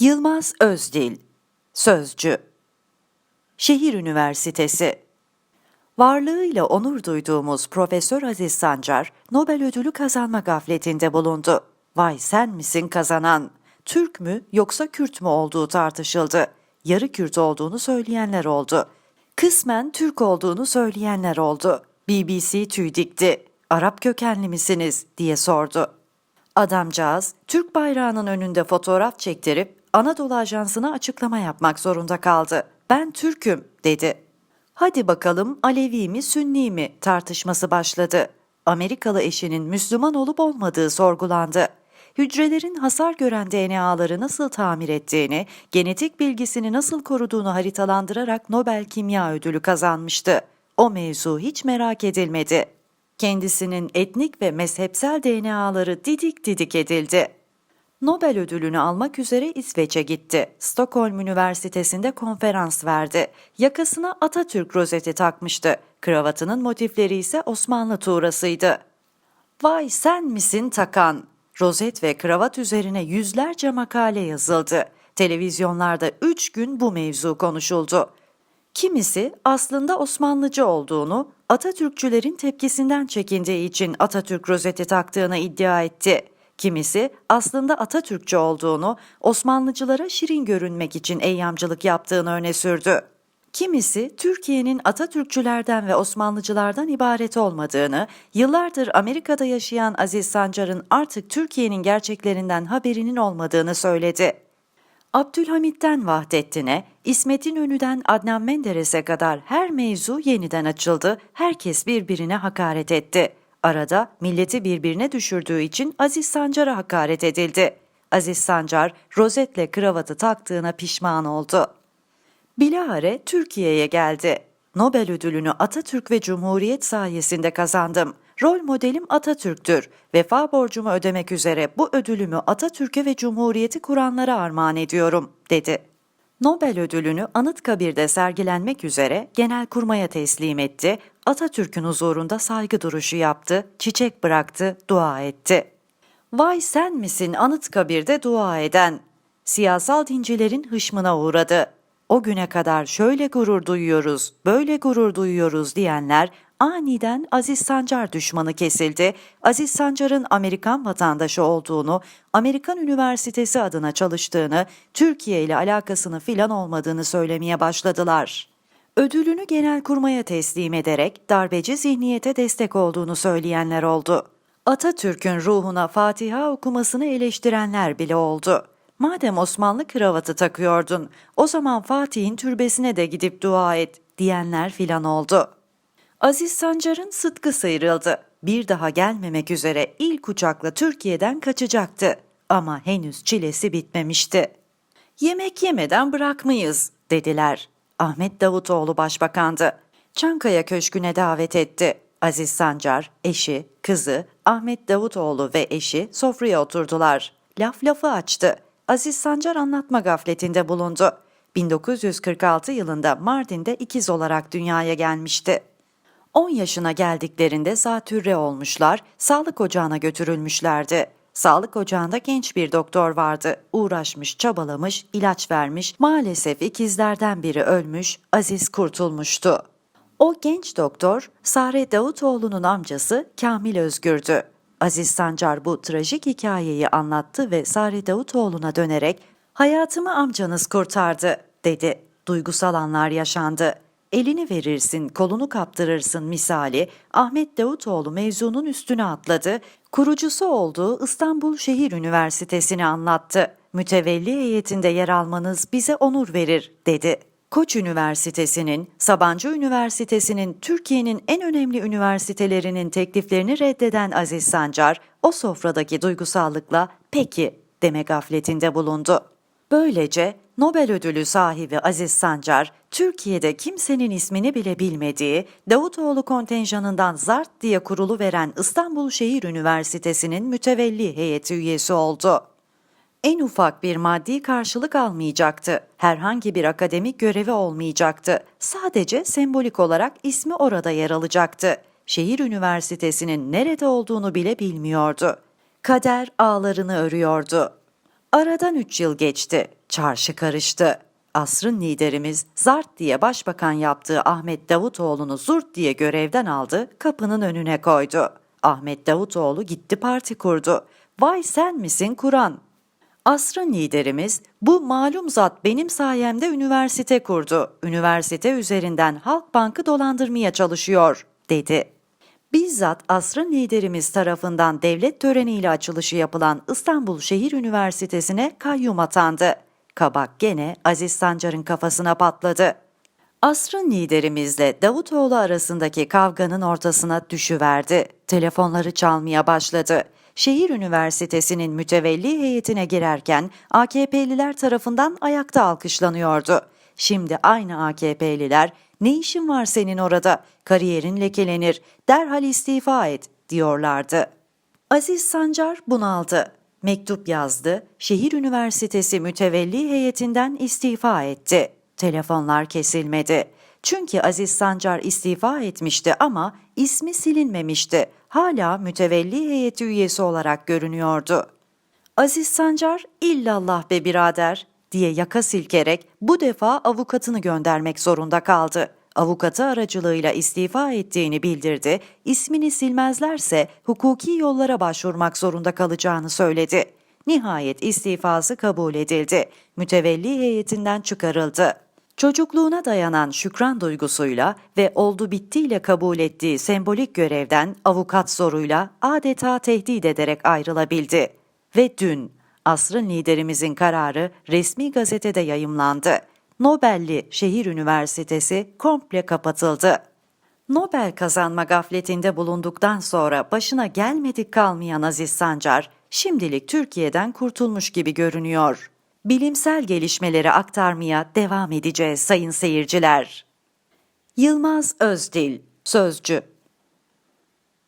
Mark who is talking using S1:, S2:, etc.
S1: Yılmaz Özdil Sözcü Şehir Üniversitesi Varlığıyla onur duyduğumuz Profesör Aziz Sancar, Nobel ödülü kazanma gafletinde bulundu. Vay sen misin kazanan? Türk mü yoksa Kürt mü olduğu tartışıldı. Yarı Kürt olduğunu söyleyenler oldu. Kısmen Türk olduğunu söyleyenler oldu. BBC tüy dikti. Arap kökenli misiniz diye sordu. Adamcağız, Türk bayrağının önünde fotoğraf çektirip Anadolu Ajansı'na açıklama yapmak zorunda kaldı. Ben Türk'üm dedi. Hadi bakalım Alevi mi Sünni mi tartışması başladı. Amerikalı eşinin Müslüman olup olmadığı sorgulandı. Hücrelerin hasar gören DNA'ları nasıl tamir ettiğini, genetik bilgisini nasıl koruduğunu haritalandırarak Nobel Kimya Ödülü kazanmıştı. O mevzu hiç merak edilmedi. Kendisinin etnik ve mezhepsel DNA'ları didik didik edildi. Nobel ödülünü almak üzere İsveç'e gitti. Stockholm Üniversitesi'nde konferans verdi. Yakasına Atatürk rozeti takmıştı. Kravatının motifleri ise Osmanlı tuğrasıydı. Vay sen misin takan? Rozet ve kravat üzerine yüzlerce makale yazıldı. Televizyonlarda üç gün bu mevzu konuşuldu. Kimisi aslında Osmanlıcı olduğunu, Atatürkçülerin tepkisinden çekindiği için Atatürk rozeti taktığını iddia etti. Kimisi aslında Atatürkçü olduğunu, Osmanlıcılara şirin görünmek için eyyamcılık yaptığını öne sürdü. Kimisi Türkiye'nin Atatürkçülerden ve Osmanlıcılardan ibaret olmadığını, yıllardır Amerika'da yaşayan Aziz Sancar'ın artık Türkiye'nin gerçeklerinden haberinin olmadığını söyledi. Abdülhamit'ten Vahdettin'e, İsmet İnönü'den Adnan Menderes'e kadar her mevzu yeniden açıldı, herkes birbirine hakaret etti. Arada milleti birbirine düşürdüğü için Aziz Sancar'a hakaret edildi. Aziz Sancar, rozetle kravatı taktığına pişman oldu. Bilahare Türkiye'ye geldi. Nobel ödülünü Atatürk ve Cumhuriyet sayesinde kazandım. Rol modelim Atatürk'tür. Vefa borcumu ödemek üzere bu ödülümü Atatürk'e ve Cumhuriyeti kuranlara armağan ediyorum, dedi. Nobel ödülünü Anıtkabir'de sergilenmek üzere Genelkurmay'a teslim etti, Atatürk'ün huzurunda saygı duruşu yaptı, çiçek bıraktı, dua etti. Vay sen misin Anıtkabir'de dua eden? Siyasal dincilerin hışmına uğradı. O güne kadar şöyle gurur duyuyoruz, böyle gurur duyuyoruz diyenler aniden Aziz Sancar düşmanı kesildi. Aziz Sancar'ın Amerikan vatandaşı olduğunu, Amerikan Üniversitesi adına çalıştığını, Türkiye ile alakasını filan olmadığını söylemeye başladılar. Ödülünü Genelkurmay'a teslim ederek darbeci zihniyete destek olduğunu söyleyenler oldu. Atatürk'ün ruhuna Fatiha okumasını eleştirenler bile oldu. Madem Osmanlı kravatı takıyordun, o zaman Fatih'in türbesine de gidip dua et diyenler filan oldu. Aziz Sancar'ın sıtkı sıyrıldı. Bir daha gelmemek üzere ilk uçakla Türkiye'den kaçacaktı. Ama henüz çilesi bitmemişti. Yemek yemeden bırakmayız dediler. Ahmet Davutoğlu başbakandı. Çankaya Köşkü'ne davet etti. Aziz Sancar, eşi, kızı, Ahmet Davutoğlu ve eşi sofraya oturdular. Laf lafı açtı. Aziz Sancar anlatma gafletinde bulundu. 1946 yılında Mardin'de ikiz olarak dünyaya gelmişti. 10 yaşına geldiklerinde zatürre olmuşlar, sağlık ocağına götürülmüşlerdi. Sağlık ocağında genç bir doktor vardı. Uğraşmış, çabalamış, ilaç vermiş. Maalesef ikizlerden biri ölmüş, Aziz kurtulmuştu. O genç doktor, Sare Davutoğlu'nun amcası Kamil Özgür'dü. Aziz Sancar bu trajik hikayeyi anlattı ve Sare Davutoğlu'na dönerek "Hayatımı amcanız kurtardı." dedi. Duygusal anlar yaşandı. Elini verirsin, kolunu kaptırırsın misali Ahmet Davutoğlu mevzunun üstüne atladı. Kurucusu olduğu İstanbul Şehir Üniversitesi'ni anlattı. Mütevelli heyetinde yer almanız bize onur verir dedi. Koç Üniversitesi'nin, Sabancı Üniversitesi'nin Türkiye'nin en önemli üniversitelerinin tekliflerini reddeden Aziz Sancar, o sofradaki duygusallıkla peki deme gafletinde bulundu. Böylece Nobel ödülü sahibi Aziz Sancar, Türkiye'de kimsenin ismini bile bilmediği Davutoğlu kontenjanından zart diye kurulu veren İstanbul Şehir Üniversitesi'nin mütevelli heyeti üyesi oldu en ufak bir maddi karşılık almayacaktı. Herhangi bir akademik görevi olmayacaktı. Sadece sembolik olarak ismi orada yer alacaktı. Şehir Üniversitesi'nin nerede olduğunu bile bilmiyordu. Kader ağlarını örüyordu. Aradan üç yıl geçti. Çarşı karıştı. Asrın liderimiz zart diye başbakan yaptığı Ahmet Davutoğlu'nu zurt diye görevden aldı, kapının önüne koydu. Ahmet Davutoğlu gitti parti kurdu. Vay sen misin Kur'an? Asrın liderimiz bu malum zat benim sayemde üniversite kurdu. Üniversite üzerinden Halkbank'ı dolandırmaya çalışıyor, dedi. Bizzat asrın liderimiz tarafından devlet töreniyle açılışı yapılan İstanbul Şehir Üniversitesi'ne kayyum atandı. Kabak gene Aziz Sancar'ın kafasına patladı. Asrın liderimizle Davutoğlu arasındaki kavganın ortasına düşüverdi. Telefonları çalmaya başladı. Şehir Üniversitesi'nin mütevelli heyetine girerken AKP'liler tarafından ayakta alkışlanıyordu. Şimdi aynı AKP'liler ne işin var senin orada, kariyerin lekelenir, derhal istifa et diyorlardı. Aziz Sancar bunaldı. Mektup yazdı, şehir üniversitesi mütevelli heyetinden istifa etti. Telefonlar kesilmedi. Çünkü Aziz Sancar istifa etmişti ama ismi silinmemişti. Hala mütevelli heyeti üyesi olarak görünüyordu. Aziz Sancar, illallah be birader diye yaka silkerek bu defa avukatını göndermek zorunda kaldı. Avukatı aracılığıyla istifa ettiğini bildirdi, ismini silmezlerse hukuki yollara başvurmak zorunda kalacağını söyledi. Nihayet istifası kabul edildi. Mütevelli heyetinden çıkarıldı. Çocukluğuna dayanan şükran duygusuyla ve oldu bittiyle kabul ettiği sembolik görevden avukat zoruyla adeta tehdit ederek ayrılabildi. Ve dün asrın liderimizin kararı resmi gazetede yayımlandı. Nobelli Şehir Üniversitesi komple kapatıldı. Nobel kazanma gafletinde bulunduktan sonra başına gelmedik kalmayan Aziz Sancar, şimdilik Türkiye'den kurtulmuş gibi görünüyor. Bilimsel gelişmeleri aktarmaya devam edeceğiz sayın seyirciler. Yılmaz Özdil, Sözcü